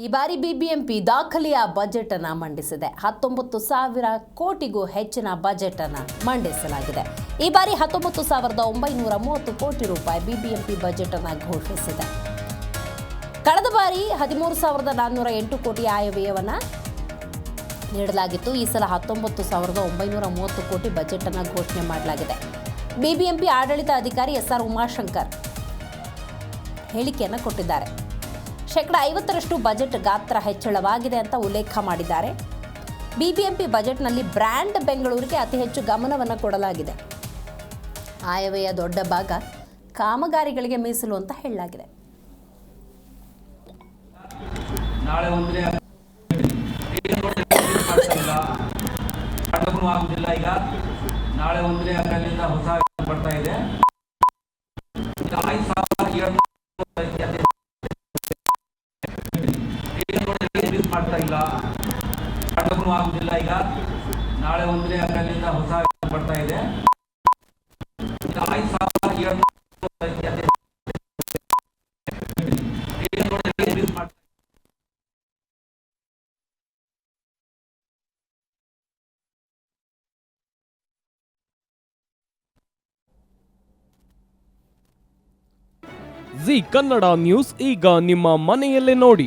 ಈ ಬಾರಿ ಬಿಬಿಎಂಪಿ ದಾಖಲೆಯ ಬಜೆಟ್ ಅನ್ನು ಮಂಡಿಸಿದೆ. ಹತ್ತೊಂಬತ್ತು ಸಾವಿರ ಕೋಟಿಗೂ ಹೆಚ್ಚಿನ ಬಜೆಟ್ ಅನ್ನು ಮಂಡಿಸಲಾಗಿದೆ. ಈ ಬಾರಿ ಹತ್ತೊಂಬತ್ತು ಸಾವಿರದ ಒಂಬೈನೂರ ಮೂವತ್ತು ಕೋಟಿ ರೂಪಾಯಿ ಬಿಬಿಎಂಪಿ ಬಜೆಟ್ ಅನ್ನು ಘೋಷಿಸಿದೆ. ಕಳೆದ ಬಾರಿ ಹದಿಮೂರು ಸಾವಿರದ ನಾನ್ನೂರ ಎಂಟು ಕೋಟಿ ಆಯವ್ಯಯವನ್ನು ನೀಡಲಾಗಿತ್ತು. ಈ ಸಲ ಹತ್ತೊಂಬತ್ತು ಸಾವಿರದ ಒಂಬೈನೂರ ಮೂವತ್ತು ಕೋಟಿ ಬಜೆಟ್ ಅನ್ನು ಘೋಷಣೆ ಮಾಡಲಾಗಿದೆ. ಬಿಬಿಎಂಪಿ ಆಡಳಿತ ಅಧಿಕಾರಿ ಎಸ್ ಆರ್ ಉಮಾಶಂಕರ್ ಹೇಳಿಕೆಯನ್ನು ಕೊಟ್ಟಿದ್ದಾರೆ. ಶೇಕಡ ಐವತ್ತರಷ್ಟು ಬಜೆಟ್ ಗಾತ್ರ ಹೆಚ್ಚಳವಾಗಿದೆ ಅಂತ ಉಲ್ಲೇಖ ಮಾಡಿದ್ದಾರೆ. ಬಿಬಿಎಂಪಿ ಬಜೆಟ್ನಲ್ಲಿ ಬ್ರ್ಯಾಂಡ್ ಬೆಂಗಳೂರಿಗೆ ಅತಿ ಹೆಚ್ಚು ಗಮನವನ್ನು ಕೊಡಲಾಗಿದೆ. ಆಯವ್ಯಯ ದೊಡ್ಡ ಭಾಗ ಕಾಮಗಾರಿಗಳಿಗೆ ಮೀಸಲು ಅಂತ ಹೇಳಲಾಗಿದೆ. ನಾಳೆ ಹೊಸ ಬರ್ತಾ ಇದೆ. ಮಾಡ್ತಾ ಇಲ್ಲ. ಆಟೋನು ಆಗುದಿಲ್ಲ ಈಗ. ನಾಳೆ ಒಂದ್ರೆ ಅಲ್ಲಿಂದ ಹೊಸ ಬರ್ತಾ ಇದೆ. ಜಿ ಕನ್ನಡ ನ್ಯೂಸ್ ಈಗ ನಿಮ್ಮ ಮನೆಯಲ್ಲೇ ನೋಡಿ.